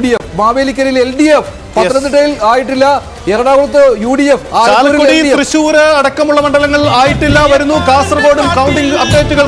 D F മാവേലിക്കരയിൽ L D F പത്തനംതിട്ടയിൽ ആയിട്ടില്ല. എറണാകുളത്ത് U D F. Chalakudy Thrissur അടക്കമുള്ള മണ്ഡലങ്ങൾ ആയിട്ടില്ല വരുന്നു. കാസർഗോഡും കൗണ്ടിംഗ് അപ്ഡേറ്റുകൾ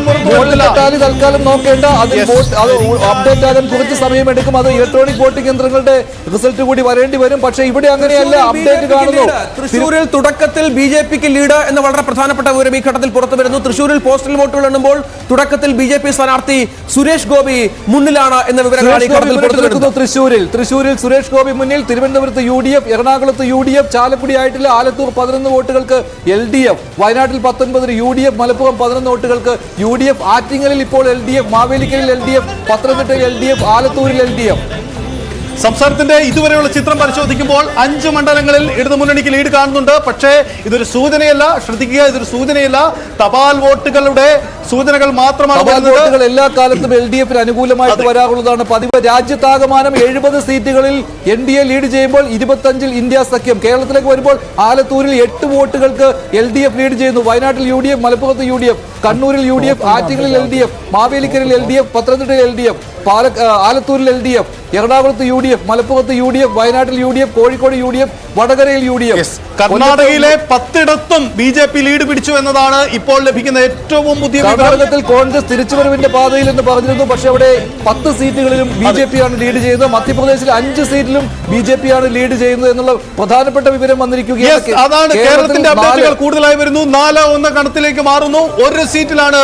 തൽക്കാലം നോക്കേണ്ട. അത് വോട്ട് അത് അപ്ഡേറ്റ് ആകാൻ കുറച്ച് സമയം എടുക്കും. അത് ഇലക്ട്രോണിക് വോട്ടിംഗ് യന്ത്രങ്ങളുടെ റിസൾട്ട് കൂടി വരേണ്ടി വരും. പക്ഷേ ഇവിടെ അങ്ങനെയല്ല. അപ്ഡേറ്റ് കാണുന്നു. തൃശ്ശൂരിൽ തുടക്കത്തിൽ ബി ജെ പിക്ക് ലീഡ് എന്ന വളരെ പ്രധാനപ്പെട്ട വിവരം ഈ ഘട്ടത്തിൽ പുറത്തു വരുന്നു. തൃശ്ശൂരിൽ പോസ്റ്റൽ വോട്ടുകൾ എണ്ണുമ്പോൾ തുടക്കത്തിൽ ബി ജെ പി സ്ഥാനാർത്ഥി സുരേഷ് ഗോപി മുന്നിലാണ് എന്ന വിവരങ്ങളാണ് ഈ സുരേഷ് ഗോപി ഘട്ടത്തിൽ തൃശ്ശൂരിൽ. തൃശ്ശൂരിൽ സുരേഷ് ഗോപി മുന്നിൽ തിരുവനന്തപുരത്ത് യു ഡി എഫ് എറണാകുളത്ത് യു ഡി എഫ് ചാലക്കുടി ആയിട്ടില്ല ആലത്തൂർ പതിനൊന്ന് വോട്ടുകൾക്ക് എൽ ഡി എഫ് വയനാട്ടിൽ പത്തൊൻപതിന് യു ഡി എഫ് മലപ്പുറം പതിനൊന്ന് വോട്ടുകൾക്ക് യു ഡി എഫ് ആറ്റിങ്ങലിൽ ഇപ്പോൾ എൽ ഡി എഫ് മാവേലിക്കലിൽ എൽ ഡി എഫ് പത്തനംതിട്ടയിൽ എൽ ഡി എഫ് ആലത്തൂരിൽ എൽ ഡി എഫ്. സംസ്ഥാനത്തിന്റെ ഇതുവരെയുള്ള ചിത്രം പരിശോധിക്കുമ്പോൾ അഞ്ച് മണ്ഡലങ്ങളിൽ ഇടതുമുന്നണിക്ക് ലീഡ് കാണുന്നുണ്ട്. പക്ഷേ ഇതൊരു സൂചനയല്ല. ശ്രദ്ധിക്കുക ഇതൊരു സൂചനയല്ല. തപാൽ വോട്ടുകളുടെ സൂചനകൾ മാത്രമാണ് വോട്ടുകൾ എല്ലാ കാലത്തും എൽ ഡി എഫിന് അനുകൂലമായിട്ട്. വരാറുള്ളതാണ്. പതിവ് രാജ്യത്താകമാനം എഴുപത് സീറ്റുകളിൽ എൻ ഡി എ ലീഡ് ചെയ്യുമ്പോൾ ഇരുപത്തഞ്ചിൽ ഇന്ത്യ സഖ്യം. കേരളത്തിലേക്ക് വരുമ്പോൾ ആലത്തൂരിൽ എട്ട് വോട്ടുകൾക്ക് എൽ ഡി എഫ് ലീഡ് ചെയ്യുന്നു. വയനാട്ടിൽ യു ഡി എഫ് മലപ്പുറത്ത് യു ഡി എഫ് കണ്ണൂരിൽ യു ഡി എഫ് ആറ്റിങ്ങലിൽ എൽ ഡി എഫ് മാവേലിക്കരയിൽ എൽ ഡി എഫ് പത്തനംതിട്ടയിൽ എൽ ഡി എഫ് പാല ആലത്തൂരിൽ എൽ ഡി എഫ് എറണാകുളത്ത് യു ഡി എഫ് മലപ്പുറത്ത് യു ഡി എഫ് വയനാട്ടിൽ U D F Kozhikode U D F വടകരയിൽ U D F. കർണാടകയിലെ പത്തിടത്തും ബി ജെ പി ലീഡ് പിടിച്ചു എന്നതാണ് ഇപ്പോൾ ലഭിക്കുന്ന ഏറ്റവും പുതിയ വിഭാഗത്തിൽ കർണാടകത്തിൽ കോൺഗ്രസ് തിരിച്ചുവരവിന്റെ പാതയിൽ എന്ന് പറഞ്ഞിരുന്നു. പക്ഷെ അവിടെ പത്ത് സീറ്റുകളിലും ബി ജെ പി ആണ് ലീഡ് ചെയ്യുന്നത്. മധ്യപ്രദേശിൽ അഞ്ച് സീറ്റിലും ബി ജെ പി ആണ് ലീഡ് ചെയ്യുന്നത് എന്നുള്ള പ്രധാനപ്പെട്ട വിവരം വന്നിരിക്കുകയാണ് അതാണ് കേരളത്തിന്റെ അപ്ഡേറ്റുകൾ കൂടുതലായി വരുന്നു. നാല് ഒന്ന് കണത്തിലേക്ക് മാറുന്നു. ഒരു സീറ്റിലാണ്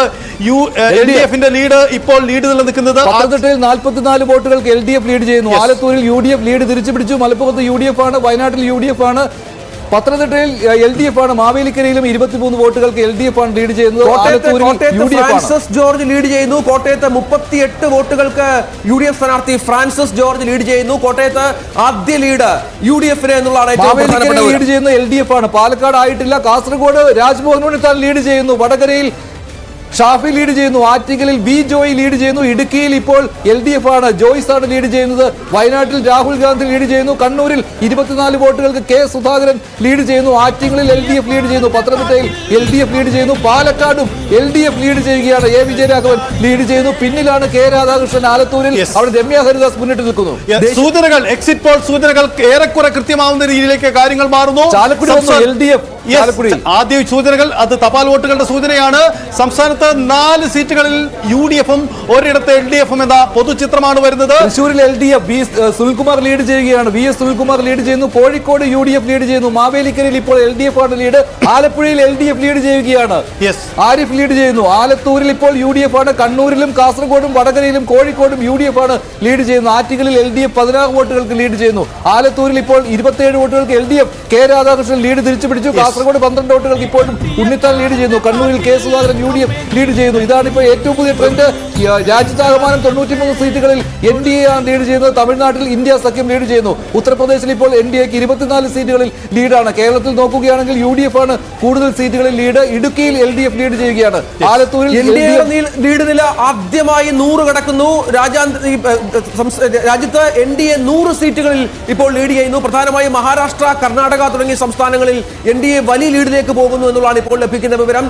യു എൽ ഡി എഫിന്റെ ലീഡ് ഇപ്പോൾ ലീഡ് നിലനിൽക്കുന്നത്. പത്തനംതിട്ടയിൽ നാൽപ്പത്തിനാല് വോട്ടുകൾക്ക് എൽ ഡി എഫ് ലീഡ് ചെയ്യുന്നു. ആലത്തൂരിൽ യു ഡി എഫ് ലീഡ് തിരിച്ചു പിടിച്ചു മലപ്പുറത്ത് യു ഡി എഫ് ആണ്. വയനാട്ടിൽ യു ഡി എഫ് ആണ്. പത്തനംതിട്ടയിൽ എൽ ഡി എഫ് ആണ്. മാവേലിക്കരയിലും ഇരുപത്തിമൂന്ന് വോട്ടുകൾക്ക് എൽ ഡി എഫ് ആണ് ലീഡ് ചെയ്യുന്നത്. ഫ്രാൻസിസ് ജോർജ് ലീഡ് ചെയ്യുന്നു. കോട്ടയത്ത് മുപ്പത്തിയെട്ട് വോട്ടുകൾക്ക് യു ഡി എഫ് സ്ഥാനാർത്ഥി ഫ്രാൻസിസ് ജോർജ് ലീഡ് ചെയ്യുന്നു. കോട്ടയത്ത് ആദ്യ ലീഡ് യു ഡി എഫിന് എന്നുള്ളതാണ് മാവേലിക്കരയിൽ ലീഡ് ചെയ്യുന്ന എൽ ഡി എഫ് ആണ്. പാലക്കാട് ആയിട്ടില്ല. കാസർഗോഡ് രാജ്മോഹൻ ഉണ്ണിത്താൻ ലീഡ് ചെയ്യുന്നു. വടകരയിൽ ഷാഫി ലീഡ് ചെയ്യുന്നു ആറ്റിങ്ങലിൽ വി ജോയി ലീഡ് ചെയ്യുന്നു ഇടുക്കിയിൽ ഇപ്പോൾ എൽ ഡി എഫ് ആണ്. ജോയ്സാണ് ആണ് ലീഡ് ചെയ്യുന്നത്. വയനാട്ടിൽ രാഹുൽ ഗാന്ധി ലീഡ് ചെയ്യുന്നു. കണ്ണൂരിൽ ഇരുപത്തിനാല് വോട്ടുകൾക്ക് കെ സുധാകരൻ ലീഡ് ചെയ്യുന്നു. ആറ്റിങ്ങലിൽ എൽ ഡി എഫ് ലീഡ് ചെയ്യുന്നു. പത്തനംതിട്ടയിൽ എൽ ഡി എഫ് ലീഡ് ചെയ്യുന്നു. പാലക്കാടും എൽ ഡി എഫ് ലീഡ് ചെയ്യുകയാണ്. എ വിജയരാഘവൻ ലീഡ് ചെയ്യുന്നു. പിന്നിലാണ് കെ രാധാകൃഷ്ണൻ. ആലത്തൂരിൽ. അവിടെ രമ്യ ഹരിദാസ് മുന്നിട്ട് നിൽക്കുന്നു. സൂചനകൾ എക്സിറ്റ് പോൾ സൂചനകൾ ഏറെക്കുറെ കൃത്യമാവുന്ന രീതിയിലേക്ക് കാര്യങ്ങൾ മാറുന്നു. ചാലക്കുടി വന്നു. സംസ്ഥാന- എൽ ഡി എഫ് ആദ്യ സൂചനകൾ അത് തപാൽ വോട്ടുകളുടെ സൂചനയാണ്. സംസ്ഥാനത്ത് നാല് സീറ്റുകളിൽ യു ഡി എഫും ഒരിടത്ത് എൽ ഡി എഫും എന്ന പൊതുചിത്രമാണ് വരുന്നത്. തൃശൂരിൽ L D F B Sunilkumar lead ചെയ്യുകയാണ്. വി എസ് സുനിൽകുമാർ ലീഡ് ചെയ്യുന്നു. Kozhikode U D F lead ചെയ്യുന്നു. മാവേലിക്കരയിൽ ഇപ്പോൾ എൽ ഡി എഫ് ആണ് ലീഡ്. ആലപ്പുഴയിൽ എൽ ഡി എഫ് ലീഡ് ചെയ്യുകയാണ്. യെസ് ആരിഫ് ലീഡ് ചെയ്യുന്നു. ആലത്തൂരിൽ ഇപ്പോൾ യു ഡി എഫ് ആണ്. കണ്ണൂരിലും കാസർഗോഡും വടകരയിലും കോഴിക്കോടും യു ഡി എഫ് ആണ് ലീഡ് ചെയ്യുന്നു. ആറ്റിങ്ങലിൽ എൽ ഡി എഫ് പതിനാറ് വോട്ടുകൾക്ക് ലീഡ് ചെയ്യുന്നു. ആലത്തൂരിൽ ഇപ്പോൾ ഇരുപത്തിയേഴ് വോട്ടുകൾക്ക് L D F K Radhakrishnan lead തിരിച്ചു പിടിച്ചു കാസർഗോഡ് പന്ത്രണ്ട് വോട്ടുകൾക്ക് ഇപ്പോഴും ഉണ്ണിത്താൻ ലീഡ് ചെയ്യുന്നു. കണ്ണൂരിൽ K Sudhakaran U D F lead ചെയ്യുന്നു ഇതാണ് ഇപ്പോൾ ഏറ്റവും പുതിയ ട്രെൻഡ് രാജ്യത്താകമാനം തൊണ്ണൂറ്റിമൂന്ന് സീറ്റുകളിൽ എൻ ഡി എ ആണ് ലീഡ് ചെയ്യുന്നത്. തമിഴ്നാട്ടിൽ ഇന്ത്യ സഖ്യം ലീഡ് ചെയ്യുന്നു. ഉത്തർപ്രദേശിൽ ഇപ്പോൾ എൻ ഡി എക്ക് ഇരുപത്തിനാല് സീറ്റുകളിൽ ലീഡാണ് കേരളത്തിൽ നോക്കുകയാണെങ്കിൽ യു ഡി എഫ് ആണ് കൂടുതൽ സീറ്റുകളിൽ ലീഡ് ഇടുക്കിയിൽ എൽ ഡി എഫ് ലീഡ് ചെയ്യുകയാണ്. ആലത്തൂരിൽ ലീഡ് നില ആദ്യമായി നൂറ് കടക്കുന്നു. രാജ്യത്ത് എൻ ഡി എ നൂറ് സീറ്റുകളിൽ ഇപ്പോൾ ലീഡ് ചെയ്യുന്നു. പ്രധാനമായും മഹാരാഷ്ട്ര കർണാടക തുടങ്ങിയ സംസ്ഥാനങ്ങളിൽ എൻ ഡി എ വലിയ ലീഡിലേക്ക് പോകുന്നു എന്നുള്ളതാണ് ഇപ്പോൾ ലഭിക്കുന്ന വിവരം.